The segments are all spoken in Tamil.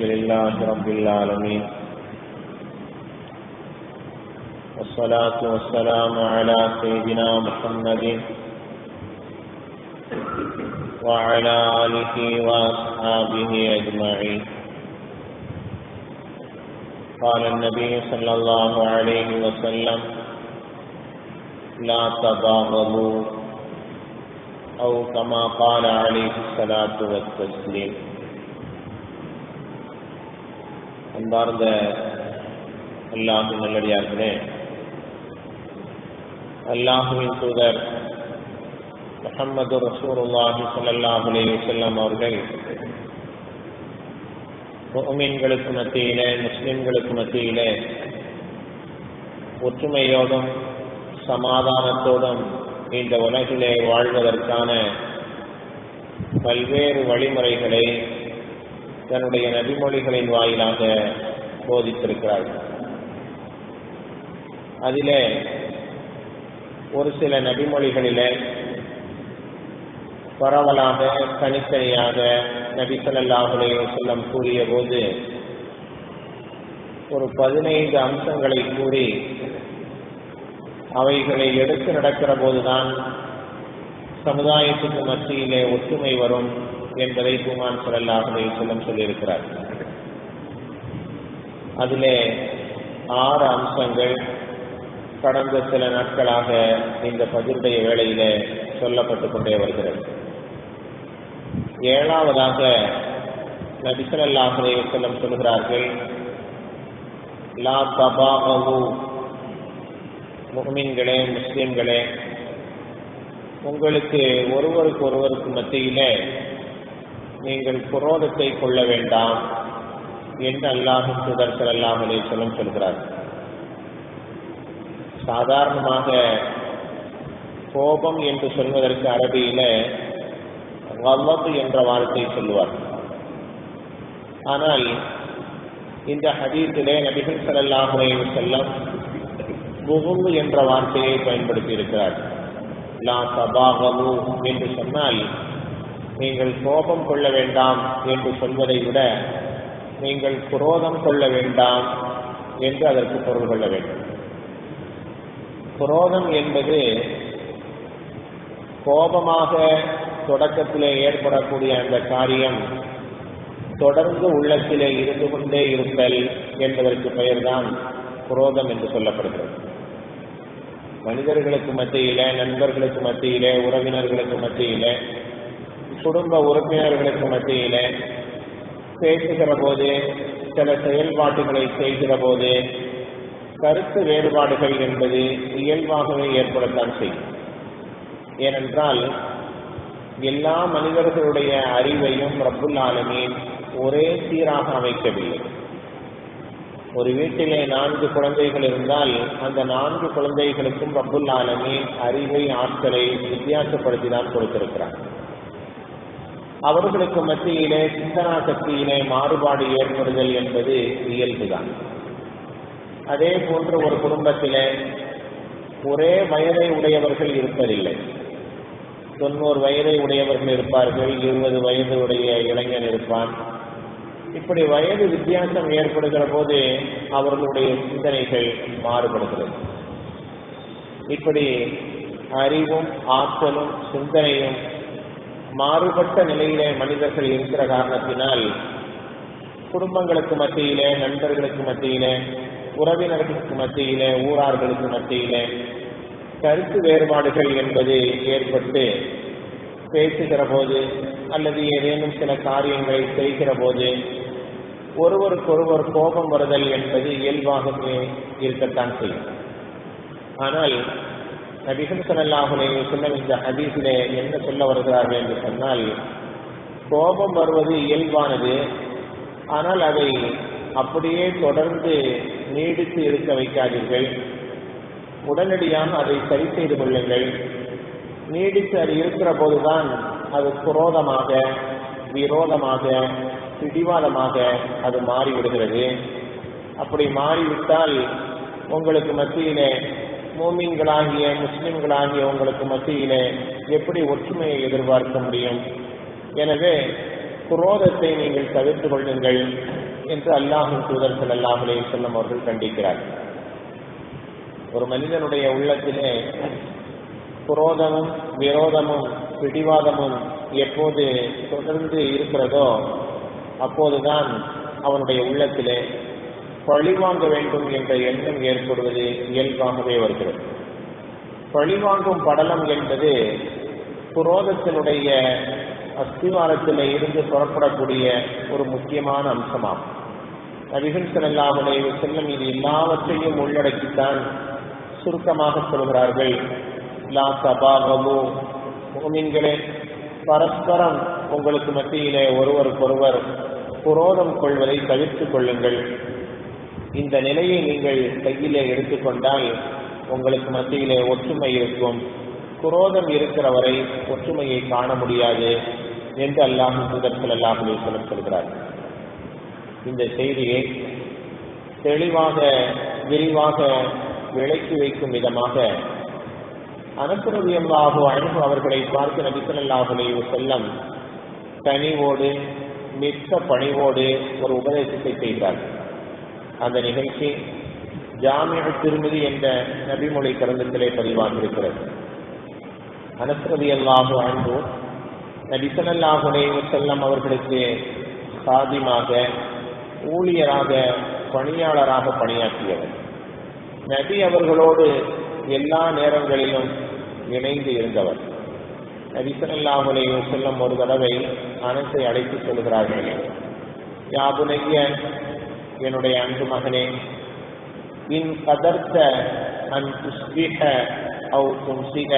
الحمد لله رب العالمين. والصلاة والسلام على سيدنا محمد وعلى آله وأصحابه أجمعين. قال النبي صلى الله عليه وسلم، لا تباغضوا أو كما قال عليه الصلاة والتسليم. அன்பார்ந்த அல்லாஹு நல்லடியார்களே அல்லாஹுவின் தூதர் முகமது ரசூருல்லாஹி ஸல்லல்லாஹு அலைஹி வஸல்லம் அவர்கள் முகமீன்களுக்கு மத்தியிலே முஸ்லிம்களுக்கு மத்தியிலே ஒற்றுமையோடும் சமாதானத்தோடும் இந்த உலகிலே வாழ்வதற்கான பல்வேறு வழிமுறைகளை தன்னுடைய நபிமொழிகளின் வாயிலாக போதித்திருக்கிறார்கள் அதிலே ஒரு சில நபிமொழிகளிலே பரவலாக தனித்தனியாக நபிசல்லாஹுலே செல்லம் கூறிய போது ஒரு பதினைந்து அம்சங்களை கூறி அவைகளை எடுத்து நடக்கிற போதுதான் சமுதாயத்துக்கு மத்தியிலே ஒற்றுமை வரும். என்பதை பூமான் சல்லாஹுலே செல்லம் சொல்லியிருக்கிறார். அதிலே ஆறு அம்சங்கள் கடந்த சில நாட்களாக இந்த பதிவுடைய வேளையில சொல்லப்பட்டுக் கொண்டே வருகிறது. ஏழாவதாக நபிசல்லாஹுலே செல்லம் சொல்கிறார்கள் லா தபாஹு முகமீன்களே முஸ்லிம்களே உங்களுக்கு ஒருவருக்கு ஒருவருக்கு மத்தியிலே நீங்கள் குரோதத்தை கொள்ள வேண்டாம் என்று அல்லாஹு சுதர்சல் அல்லாஹுலே சொல்லும் சொல்கிறார். சாதாரணமாக கோபம் என்று சொல்வதற்கு அரபியில வல்லது என்ற வார்த்தை சொல்லுவார். ஆனால் இந்த ஹதீஸிலே நபிகள் சல்லாஹுலே செல்லம் புகுந்து என்ற வார்த்தையை பயன்படுத்தி இருக்கிறார். லா சபாகமு என்று சொன்னால் நீங்கள் கோபம் கொள்ள வேண்டாம் என்று சொல்வதை விட நீங்கள் குரோதம் கொள்ள வேண்டாம் என்று அதற்கு பொருள் கொள்ள வேண்டும். குரோதம் என்பது கோபமாக தொடக்கத்திலே ஏற்படக்கூடிய அந்த காரியம் தொடர்ந்து உள்ளத்திலே இருந்து கொண்டே இருத்தல் என்பதற்கு பெயர்தான் குரோதம் என்று சொல்லப்படுகிறது. மனிதர்களுக்கு மத்தியில நண்பர்களுக்கு மத்தியில உறவினர்களுக்கு மத்தியில குடும்ப உறுப்பினர்களுக்கு மத்தியில பேசுகிற போது சில செயல்பாடுகளை செய்கிற போது கருத்து வேறுபாடுகள் என்பது இயல்பாகவே ஏற்படத்தான் செய்யும். ஏனென்றால் எல்லா மனிதர்களுடைய அறிவையும் ரப்புல் ஆலமீன் ஒரே சீராக அமைக்கவில்லை. ஒரு வீட்டிலே நான்கு குழந்தைகள் இருந்தால் அந்த நான்கு குழந்தைகளுக்கும் ரப்புல் ஆலமீன் அறிவை ஆற்றலை வித்தியாசப்படுத்தி தான் கொடுத்திருக்கிறார். அவர்களுக்கு மத்தியிலே சிந்தனா சக்தியிலே மாறுபாடு ஏற்படுதல் என்பது இயல்புதான். அதே போன்று ஒரு குடும்பத்திலே ஒரே வயதை உடையவர்கள் இருப்பதில்லை. தொண்ணூறு வயதை உடையவர்கள் இருப்பார்கள் இருபது வயது உடைய இளைஞன் இருப்பான். இப்படி வயது வித்தியாசம் ஏற்படுகிற போது அவர்களுடைய சிந்தனைகள் மாறுபடுகிறது. இப்படி அறிவும் ஆற்றலும் சிந்தனையும் மாறுபட்ட நிலையிலே மனிதர்கள் இருக்கிற காரணத்தினால் குடும்பங்களுக்கு மத்தியிலே நண்பர்களுக்கு மத்தியிலே உறவினர்களுக்கு மத்தியிலே ஊரார்களுக்கு மத்தியிலே கருத்து வேறுபாடுகள் என்பது ஏற்பட்டு பேசுகிற போது அல்லது ஏதேனும் சில காரியங்களை செய்கிற போது ஒருவருக்கொருவர் கோபம் வருதல் என்பது இயல்பாகவே இருக்கத்தான் செய்யும். ஆனால் நபிகள் சல்லாஹுலே சொல்ல இந்த ஹதீஸிலே என்ன சொல்ல வருகிறார்கள் என்று சொன்னால் கோபம் வருவது இயல்பானது ஆனால் அதை அப்படியே தொடர்ந்து நீடித்து இருக்க வைக்காதீர்கள். உடனடியாக அதை சரி செய்து கொள்ளுங்கள். நீடித்து அது இருக்கிற போதுதான் அது குரோதமாக விரோதமாக பிடிவாதமாக அது மாறிவிடுகிறது. அப்படி மாறிவிட்டால் உங்களுக்கு மத்தியிலே மோமீன்களாகிய முஸ்லிம்களாகிய உங்களுக்கு மத்தியிலே எப்படி ஒற்றுமையை எதிர்பார்க்க முடியும்? எனவே குரோதத்தை நீங்கள் தவிர்த்து கொள்ளுங்கள் என்று அல்லாஹின் தூதர் ஸல்லல்லாஹு செல்லும் அவர்கள் கண்டிக்கிறார். ஒரு மனிதனுடைய உள்ளத்திலே குரோதமும் விரோதமும் பிடிவாதமும் எப்போது தொடர்ந்து இருக்கிறதோ அப்போதுதான் அவனுடைய உள்ளத்திலே பழிவாங்க வேண்டும் என்ற எண்ணம் ஏற்படுவது இயல்பாகவே வருகிறது. பழிவாங்கும் படலம் என்பது புரோதத்தினுடைய அஸ்திவாரத்தில் இருந்து புறப்படக்கூடிய ஒரு முக்கியமான அம்சமாகும். நபிகள் செல்லாமலே செல்லும் இது எல்லாவற்றையும் உள்ளடக்கித்தான் சுருக்கமாக சொல்கிறார்கள். லா சபாகமு முகமின்களே பரஸ்பரம் உங்களுக்கு மத்தியிலே ஒருவருக்கொருவர் புரோதம் கொள்வதை தவிர்த்துக் கொள்ளுங்கள். இந்த நிலையை நீங்கள் கையிலே எடுத்துக்கொண்டால் உங்களுக்கு மத்தியிலே ஒற்றுமை இருக்கும். குரோதம் இருக்கிற வரை ஒற்றுமையை காண முடியாது என்று அல்லாஹு தூதர்கள் அல்லாஹுலே சொல்ல சொல்கிறார். இந்த செய்தியை தெளிவாக விரிவாக விளக்கி வைக்கும் விதமாக அனசுரதியல்லாஹு அனுகு அவர்களை பார்த்து நபிசல்லாஹுலே செல்லம் கனிவோடு மிக்க பணிவோடு ஒரு உபதேசத்தை செய்தார். அந்த நிகழ்ச்சி ஜாமிய திருமதி என்ற நபிமொழி கிரந்தத்திலே பதிவாகியிருக்கிறது. அனஸ்ரதி அல்லாஹு அன்பு நபிசனல்லாஹுடைய செல்லம் அவர்களுக்கு சாதிமாக ஊழியராக பணியாளராக பணியாற்றியவர். நபி அவர்களோடு எல்லா நேரங்களிலும் இணைந்து இருந்தவர். நபிசனல்லாஹுலே செல்லம் ஒரு தடவை அனசை அழைத்து சொல்கிறார்கள். யாபுனைய என்னுடைய அன்பு மகனே இன் கதர்த்த அன் துஸ்பிக அவு துன்சிக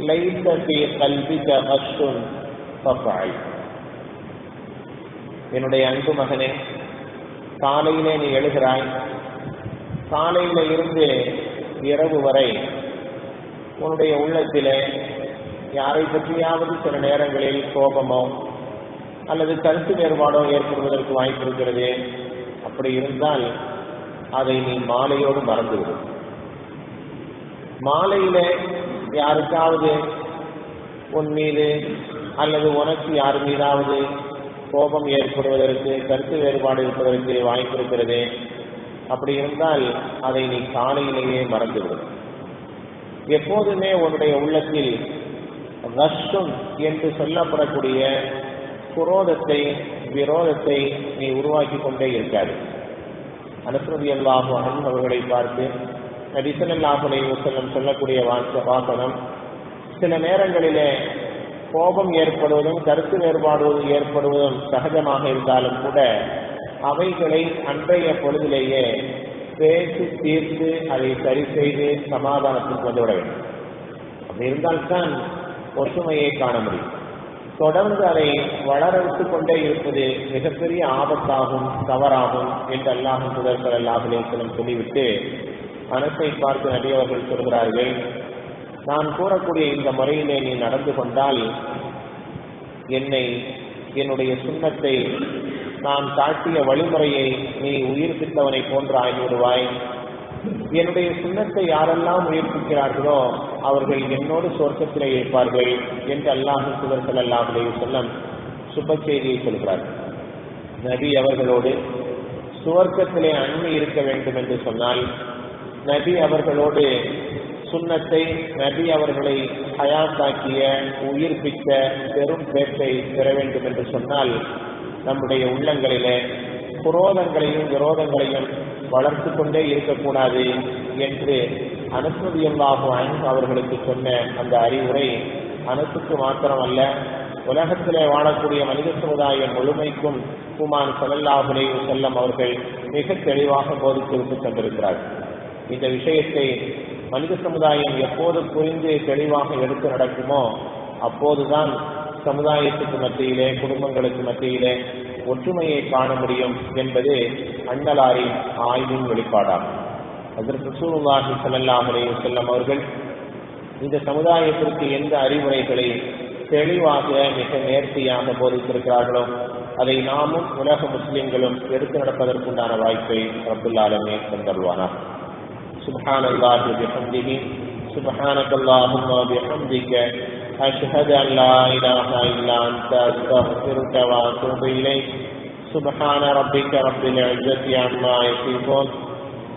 லைச ஃபீ கல்பிக கஷ்டும் ஃபஃபஅல். என்னுடைய அன்பு மகனே காலையிலே நீ எழுகிறாய் காலையில இருந்து இரவு வரை உன்னுடைய உள்ளத்திலே யாரை பற்றியாவது சில நேரங்களில் கோபமோ அல்லது கருத்து வேறுபாடோ ஏற்படுவதற்கு வாய்ப்பு இருக்கிறது அப்படி இருந்தால் அதை நீ மாலையோடு மறந்துவிடும் மாலையில யாருக்காவது உன் மீது அல்லது உனக்கு யார் மீதாவது கோபம் ஏற்படுவதற்கு கருத்து வேறுபாடு இருப்பதற்கு வாய்ப்பு இருக்கிறது அப்படி இருந்தால் அதை நீ காலையிலேயே மறந்துவிடும் எப்போதுமே உன்னுடைய உள்ளத்தில் ரஷ்டும் என்று சொல்லப்படக்கூடிய குரோதத்தை விரோதத்தை நீ உருவாக்கி கொண்டே இருக்காது. அனுசரதி அல்லாஹு அவர்களை பார்த்து நபிசல்லாஹுலை செல்லம் சொல்லக்கூடிய வாச வாசனம் சில நேரங்களிலே கோபம் ஏற்படுவதும் கருத்து வேறுபாடு ஏற்படுவதும் சகஜமாக இருந்தாலும் கூட அவைகளை அன்றைய பொழுதிலேயே பேசி தீர்த்து அதை சரி செய்து சமாதானத்துக்கு வந்துவிட வேண்டும். அப்படி இருந்தால்தான் ஒற்றுமையை காண முடியும். தொடர்ந்து அதை வளர கொண்டே இருப்பது மிகப்பெரிய ஆபத்தாகும் தவறாகும் என்று அல்லாஹும் புதர்கள் அல்லாஹுலேசனம் சொல்லிவிட்டு மனசை பார்த்து நடிகவர்கள் சொல்கிறார்கள் நான் கூறக்கூடிய இந்த முறையிலே நீ நடந்து கொண்டால் என்னை என்னுடைய சுண்ணத்தை நான் காட்டிய வழிமுறையை நீ உயிர்ப்பித்தவனை போன்று ஆகிவிடுவாய் என்னுடைய சுண்ணத்தை யாரெல்லாம் உயிர்ப்பிக்கிறார்களோ அவர்கள் என்னோடு சொர்க்கத்திலே இருப்பார்கள் என்று அல்லாஹ் சுதர்கள் அல்லாஹுடைய சொல்லம் சுப செய்தியை சொல்கிறார்கள் நபி அவர்களோடு சுவர்க்கத்திலே அண்மை இருக்க வேண்டும் என்று சொன்னால் நபி அவர்களோடு சுண்ணத்தை நபி அவர்களை ஹயாத்தாக்கிய உயிர்ப்பித்த பெரும் பேச்சை பெற வேண்டும் என்று சொன்னால் நம்முடைய உள்ளங்களிலே புரோதங்களையும் விரோதங்களையும் வளர்த்து கொண்டே இருக்கக்கூடாது என்று அனுமதியல்லாகும் அவர்களுக்கு சொன்ன அந்த அறிவுரை அனசுக்கு மாத்திரமல்ல. உலகத்திலே வாழக்கூடிய மனித சமுதாயம் முழுமைக்கும் குமான் சலல்லாஹுலே செல்லம் அவர்கள் மிக தெளிவாக போதித்து விட்டு சென்றிருக்கிறார்கள் இந்த விஷயத்தை மனித சமுதாயம் எப்போது புரிந்து தெளிவாக எடுத்து நடக்குமோ அப்போதுதான் சமுதாயத்துக்கு மத்தியிலே குடும்பங்களுக்கு மத்தியிலே ஒற்றுமையை காண முடியும் என்பது அண்ணலாரின் ஆய்வின் வெளிப்பாடாகும். அதற்கு சூழ்நாகி செல்லல்லாமலே செல்லம் அவர்கள் இந்த சமுதாயத்திற்கு எந்த அறிவுரைகளை தெளிவாக மிக நேர்த்தியாக போதித்திருக்கிறார்களோ அதை நாமும் உலக முஸ்லிம்களும் எடுத்து நடப்பதற்குண்டான வாய்ப்பை ரபுல்லாலமே தந்தருவானார் سبحان الله بحمده سبحانك اللهم وبحمدك أشهد أن لا إله إلا أنت أستغفرك وأتوب إليك سبحان ربك رب العزة عما يصفون